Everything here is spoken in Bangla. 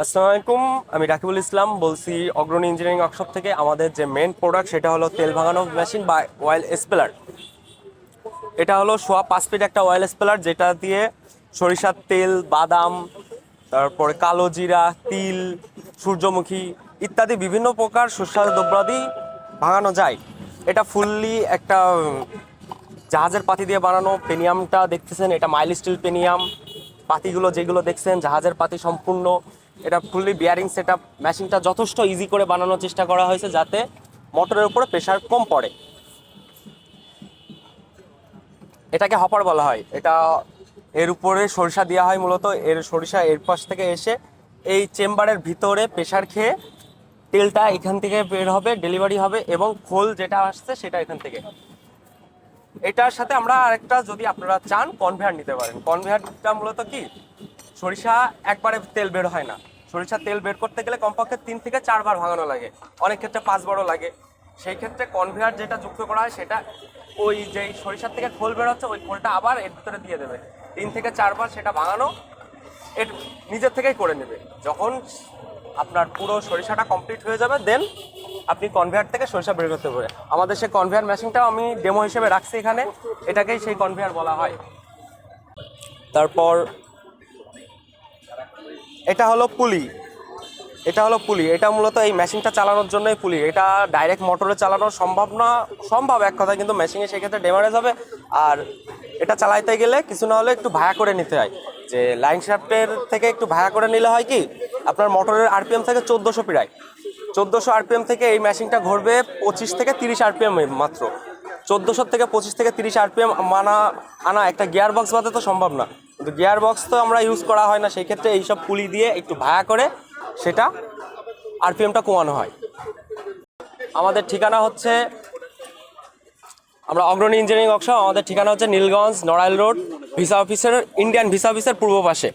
আসসালামু আলাইকুম, আমি রাকিবুল ইসলাম বলছি অগ্রণী ইঞ্জিনিয়ারিং ওয়ার্কশপ থেকে। আমাদের যে মেন প্রোডাক্ট সেটা হলো তেল ভাঙানো মেশিন বা অয়েল স্পেলার এটা হলো সোয়া পাঁচ ফিট একটা অয়েল স্পেলার যেটা দিয়ে সরিষার তেল, বাদাম, তারপরে কালো জিরা, তিল, সূর্যমুখী ইত্যাদি বিভিন্ন প্রকার সুস্বাদু দ্রব্যাদি ভাঙানো যায়। এটা ফুললি একটা জাহাজের পাতি দিয়ে বানানো। পেনিয়ামটা দেখতেছেন, এটা মাইল স্টিল পেনিয়াম পাতিগুলো যেগুলো দেখছেন, জাহাজের পাতি সম্পূর্ণ, এটা ফুললি বিয়ারিং সেট আপ মেশিনটা যথেষ্ট ইজি করে বানানোর চেষ্টা করা হয়েছে যাতে মোটরের উপরে প্রেশার কম পড়ে। এটাকে হপার বলা হয়। এটা এর উপরে সরিষা দেওয়া হয় মূলত। এর সরিষা এর পাশ থেকে এসে এই চেম্বারের ভিতরে প্রেশার খেয়ে তেলটা এখান থেকে বের হবে ডেলিভারি হবে এবং খোল যেটা আসছে সেটা এখান থেকে। এটার সাথে আমরা আরেকটা যদি আপনারা চান কনভেয়ার নিতে পারেন। কনভেয়ারটা মূলত কি? সরিষা একবারে তেল বের হয় না। সরিষা তেল বের করতে গেলে কমপক্ষে তিন থেকে চারবার ভাঙানো লাগে। অনেক ক্ষেত্রে পাঁচবারও লাগে। সেই ক্ষেত্রে কনভেয়ার যেটা যুক্ত করা হয়, সেটা ওই যেই সরিষার থেকে খোল বের হচ্ছে, ওই খোলটা আবার এর ভিতরে দিয়ে দেবে। তিন থেকে চারবার সেটা ভাঙানো, এর নিজের থেকেই করে নেবে। যখন আপনার পুরো সরিষাটা কমপ্লিট হয়ে যাবে দেন আপনি কনভেয়ার থেকে সরিষা বের করতে পারে আমাদের সেই কনভেয়ার মেশিনটাও আমি ডেমো হিসেবে রাখছি এখানে। এটাকেই সেই কনভেয়ার বলা হয়। তারপর এটা হলো পুলি। এটা হলো পুলি। এটা মূলত এই মেশিনটা চালানোর জন্যই পুলি। এটা ডাইরেক্ট মোটরে চালানো সম্ভব না। সম্ভব এক কথা কিন্তু মেশিনে সেক্ষেত্রে ডেমারেজ হবে। আর এটা চালাইতে গেলে কিছু না হলে একটু ভায়া করে নিতে হয়। যে লাইন শ্যাফটের থেকে একটু ভায়া করে নিলে হয় কি, আপনার মোটরের আরপিএম থেকে চোদ্দোশো প্রায়। চোদ্দোশো আরপিএম থেকে এই মেশিনটা ঘুরবে পঁচিশ থেকে তিরিশ আরপিএম মাত্র। চোদ্দোশো থেকে পঁচিশ থেকে তিরিশ আরপিএম মানা, আনা একটা গিয়ার বক্স বাদে তো সম্ভব না। কিন্তু গিয়ার বক্স তো আমরা ইউজ করা হয় না সেই ক্ষেত্রে এইসব পুলি দিয়ে একটু ভায়া করে সেটা আরপিএমটা কমানো হয়। আমাদের ঠিকানা হচ্ছে, আমরা অগ্রণী ইঞ্জিনিয়ারিং ওয়ার্কশপ আমাদের ঠিকানা হচ্ছে নীলগঞ্জ, নড়াইল রোড ভিসা অফিসের ইন্ডিয়ান ভিসা অফিসের পূর্ব পাশে।